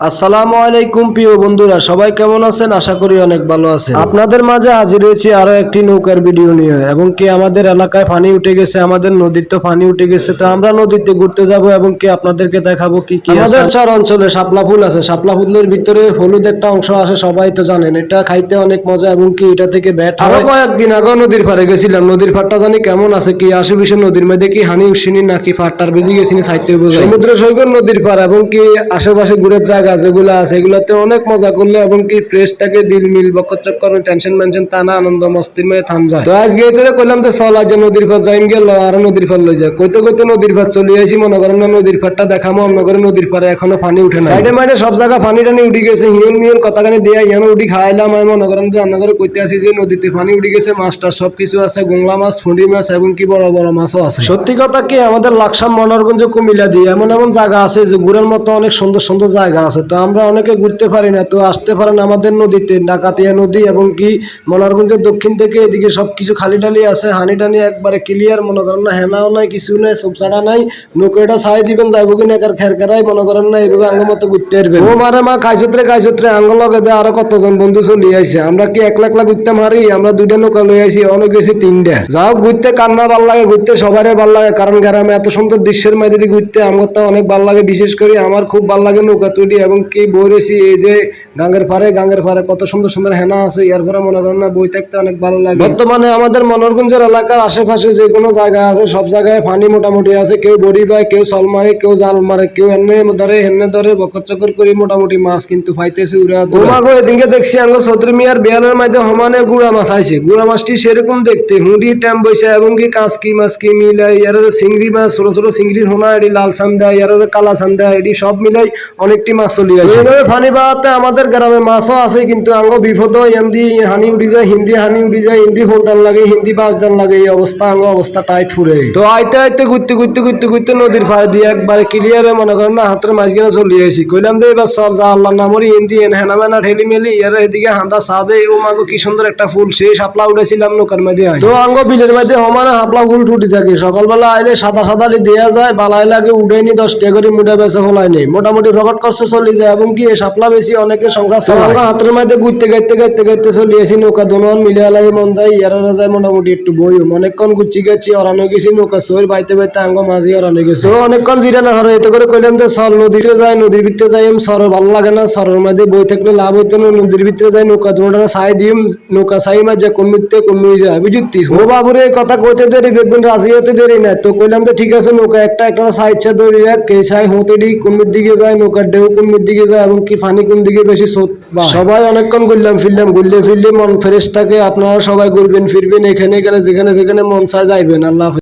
আসসালামু আলাইকুম প্রিয় বন্ধুরা সবাই কেমন আছেন? আশা করি অনেক ভালো আছেন। আপনাদের মাঝে হাজির হয়েছি আরও একটি নৌকার ভিডিও নিয়ে এবং কি আমাদের এলাকায় পানি উঠে গেছে আমাদের নদীর তো পানি উঠে গেছে তো আমরা নদীতে ঘুরতে যাব এবং কি আপনাদেরকে দেখাবো কি কি আমাদের চার অঞ্চলে শাপলা ফুল আছে শাপলা ফুলের ভিতরে হলুদ একটা অংশ আছে সবাই তো জানেন এটা খাইতে অনেক মজা এবং কি এটা থেকে ব্যাট আরও কয়েকদিন আগে নদীর পাড়ে গেছিলাম নদীর পাড়টা জানি কেমন আছে কি আশেপাশে নদীর মধ্যে কি হানি উসিনি নাকি ফাটটার বেজে গেছিনি সাইতে সমুদ্র সৈকত নদীর পাড় এবং কি আশেপাশে ঘুরে জায়গা যেগুলো আছে এগুলোতে অনেক মজা করলে এবং কি ফ্রেশ থাকে দিল মিল বকর চক্কর টেনশন মেনশন তা না আনন্দ মস্তির মেয়ে থান যায় তো আজকে এতে কইলাম তো চল আজ নদীর পাড় যাইম গেল আর নদীর পাড় লই যায় কইতে কইতে নদীর পাড় চলে আসি মনে করেন না নদীর পাড়টা দেখামো অন্য করে নদীর পাড়ে এখনও পানি উঠে না সাইডে মাইডে সব জায়গা পানি টানি উঠে গেছে হিউল মিউল কথাখানি দিয়ে ইয়ানো উঠি খাইলাম আমি মনে করেন যে রান্না করে কইতে আসি যে নদীতে পানি উঠে গেছে মাছটা সব কিছু আছে গোংলা মাছ ফুঁড়ি মাছ এবং কি বড় বড় মাছও আছে। সত্যি কথা কি আমাদের লাকসাম মনোরগঞ্জ কুমিল্লা দিয়ে এমন এমন জায়গা আছে যে ঘুরের মতো অনেক সুন্দর সুন্দর জায়গা আছে। তো আমরা অনেকে ঘুরতে পারি না, তো আসতে পারেন আমাদের নদীতে, ডাকাতিয়া নদী এবং কি মনোরগঞ্জের দক্ষিণ থেকে এদিকে সবকিছু খালি টালি আছে হানি টানি একবারে ক্লিয়ার মনে করেন না হেনাও নাই কিছু নাই সবসাড়া নাই, নৌকাটা ছাই দিবেন, যাইব কিনা একার খের খেরাই মনে করেন না, এইভাবে আঙ্গ মতো ঘুরতে পারবেন ও মারে মা খাইছত্রে খাইছত্রে আঙ্গ লগে দেয় আরও কতজন বন্ধু চলে আইছে। আমরা কি একলা একলা ঘুরতে মারি? আমরা দুইটা নৌকা লই আইছি, অনেক গেছি তিনটা। যাও, ঘুরতে কান্না ভালো লাগে, ঘুরতে সবারই ভালো লাগে, কারণ গ্রামে এত সুন্দর দৃশ্যের দিয়ে ঘুরতে, আমার তো অনেক ভালো লাগে, বিশেষ করে আমার খুব ভালো লাগে নৌকা তুলি এবং কি বই রয়েছি এই যে গাঙ্গের পারে গাঙ্গের পারে কত সুন্দর সুন্দর হেনা আছে এর পরে মনে করেন না বই থাকতে অনেক ভালো লাগে। বর্তমানে আমাদের মনোরগঞ্জের এলাকার আশেপাশে যে কোনো জায়গা আছে সব জায়গায় পানি মোটামুটি আছে কেউ বড়ি পায় কেউ সল মারে কেউ জাল মারে কেউ এনে ধরে হেনে ধরে বকর চকর করে মোটামুটি মাছ কিন্তু পাইতেছে উড়া তোমাকে এদিকে দেখছি আঙ্গ সদর মিয়ার বিয়ালের মধ্যে সমানে গুড়া মাছ আইছে। গুড়া মাছটি সেরকম দেখতে হুঁড়ি ট্যাম বৈশা এবং কি কাঁচকি মাছকি মিলাই ইয়ার চিংড়ি মাছ ছোট ছোট চিংড়ির হোনা এটি লাল সান্দা ইয়ার কালা সান্দা এটি সব মিলাই অনেকটি মাছ চলি আছে এইভাবে ফানি পাওয়াতে আমাদের গ্রামে মাছও আছে কিন্তু আঙ্গ বিপদ হিন্দি হানি উড়ি যায় হিন্দি হানি উড়ি যায় হিন্দি লাগে হিন্দি বাসদান লাগে এই অবস্থা আঙ্গ অবস্থা টাইট ফুরে তো আইতে আইতে ঘুরতে ঘুরতে ঘুরতে ঘুরতে নদীর পাড়ে দিয়ে একবারে ক্লিয়ারে মনে করেন না হাতের মাঝখানে চলে আসি কইলাম দে এবার সব যা আল্লাহ নামরি হিন্দি হেনা মেনা ঠেলি মেলি ইয়ার এদিকে হান্দা সাদে ও মাগো কি সুন্দর একটা ফুল সেই সাপলা উঠেছিলাম নৌকার মধ্যে আই। তো আঙ্গ বিলের মধ্যে সমানে হাপলা ফুল টুটি থাকে সকালবেলা আইলে সাদা সাদা দেওয়া যায় বালাই লাগে উঠেনি দশ টাকা করে মুড়ে বেছে ফলাই নেই। মোটামুটি রকট কষ্ট চলে যায় এবং কি সাপলা বেশি অনেকে সংখ্যা চালায়। হাতের মধ্যে ঘুরতে গাইতে গাইতে গাইতে চলে আসি নৌকা দোনোয়ান মিলে লাগে মন যায় ইয়ারা যায় মোটামুটি একটু বইও অনেকক্ষণ গুচ্ছি গেছি অরানো গেছি নৌকা সই বাইতে বাইতে আঙ্গ মাঝি অরানো গেছে। অনেকক্ষণ জিরা না হারে এতে করে কইলাম যে সর নদীতে যাই নদীর ভিতরে যাই সর ভালো লাগে না সরের মধ্যে বই থাকলে লাভ হইতো না নদীর ভিতরে যাই নৌকা তোমার সাই দিম নৌকা সাই মাঝে কোন মিথ্যে কোন লই যায় বুঝতি ও বাবুরে এই কথা কইতে দেরি বেগুন রাজি হতে দেরি না তো কইলাম যে ঠিক আছে নৌকা একটা একটা সাই ইচ্ছা ধরে কে সাই হতে দি কোন দিকে যায় নৌকা ঢেউ কোন দিকে যায় এবং কি ফানি কোন দিকে বেশি স্রোত সবাই অনেকক্ষণ ঘুরলাম, ফিরলাম, ঘুরলে, ফিরলে মন ফ্রেশ থাকে, আপনারা সবাই ঘুরবেন, ফিরবেন, এখানে এখানে যেখানে যেখানে মন চায় যাইবেন আল্লাহ।